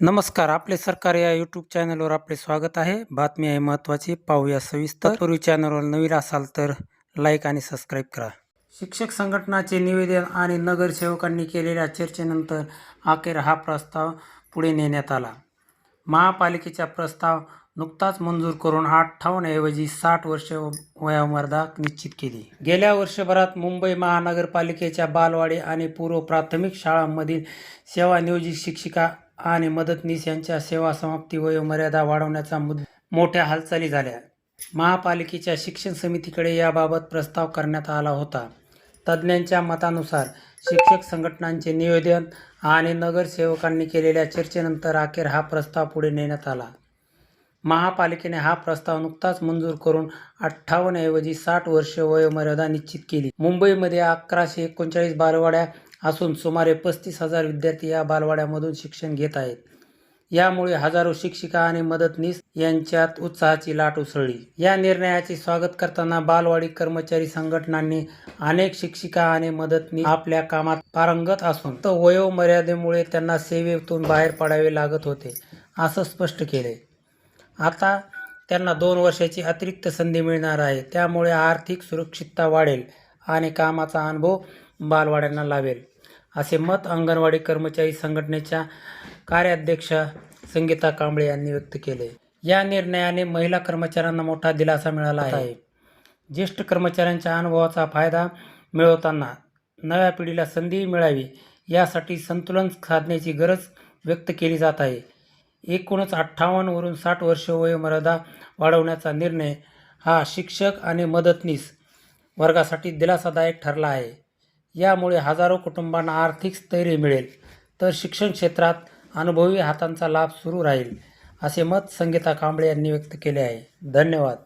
नमस्कार आपले सरकार या यूट्यूब चॅनलवर आपले स्वागत आहे. बातमी आहे महत्त्वाची पाहूया सविस्तर. पूर्वी चॅनलवर नवीन असाल तर लाईक आणि सबस्क्राईब करा. शिक्षक संघटनाचे निवेदन आणि नगरसेवकांनी केलेल्या चर्चेनंतर अखेर हा प्रस्ताव पुढे नेण्यात आला. महापालिकेचा प्रस्ताव नुकताच मंजूर करून अठ्ठावन्न ऐवजी साठ वर्ष वयोमर्यादा निश्चित केली. गेल्या वर्षभरात मुंबई महानगरपालिकेच्या बालवाडी आणि पूर्व प्राथमिक शाळांमधील सेवानियोजित शिक्षिका आणि मदतनीस यांच्या सेवा समाप्ती वयोमर्यादा वाढवण्याचा मुद्दा मोठ्या हालचाली झाल्या. महापालिकेच्या शिक्षण समितीकडे याबाबत प्रस्ताव करण्यात आला होता. तज्ज्ञांच्या मतानुसार शिक्षक संघटनांचे निवेदन आणि नगरसेवकांनी केलेल्या चर्चेनंतर अखेर हा प्रस्ताव पुढे नेण्यात आला. महापालिकेने हा प्रस्ताव नुकताच मंजूर करून अठ्ठावन्न ऐवजी साठ वर्ष वयोमर्यादा निश्चित केली. मुंबईमध्ये अकराशे एकोणचाळीस बालवाड्या असून सुमारे पस्तीस हजार विद्यार्थी या बालवाड्यामधून शिक्षण घेत आहेत. यामुळे हजारो शिक्षिका आणि मदतनीस यांच्यात उत्साहाची लाट उसळली. या निर्णयाचे स्वागत करताना बालवाडी कर्मचारी संघटनांनी अनेक शिक्षिका आणि मदतनीस आपल्या कामात पारंगत असून तर वयोमर्यादेमुळे त्यांना सेवेतून बाहेर पडावे लागत होते असं स्पष्ट केले. आता त्यांना दोन वर्षाची अतिरिक्त संधी मिळणार आहे. त्यामुळे आर्थिक सुरक्षितता वाढेल आणि कामाचा अनुभव बालवाड्यांना लावेल. असे मत अंगणवाडी कर्मचारी संघटनेच्या कार्याध्यक्षा संगीता कांबळे यांनी व्यक्त केले. या निर्णयाने महिला कर्मचाऱ्यांना मोठा दिलासा मिळाला आहे. ज्येष्ठ कर्मचाऱ्यांच्या अनुभवाचा फायदा मिळवताना नव्या पिढीला संधी मिळावी यासाठी संतुलन साधण्याची गरज व्यक्त केली जात आहे. एकूणच अठ्ठावन्नवरून साठ वर्ष वयोमर्यादा वाढवण्याचा निर्णय हा शिक्षक आणि मदतनीस वर्गासाठी दिलासादायक ठरला आहे. यामुळे हजारो कुटुंबांना आर्थिक स्थैर्य मिळेल. तर शिक्षण क्षेत्रात अनुभवी हातांचा लाभ सुरू राहील असे मत संगीता कांबळे यांनी व्यक्त केले आहे. धन्यवाद.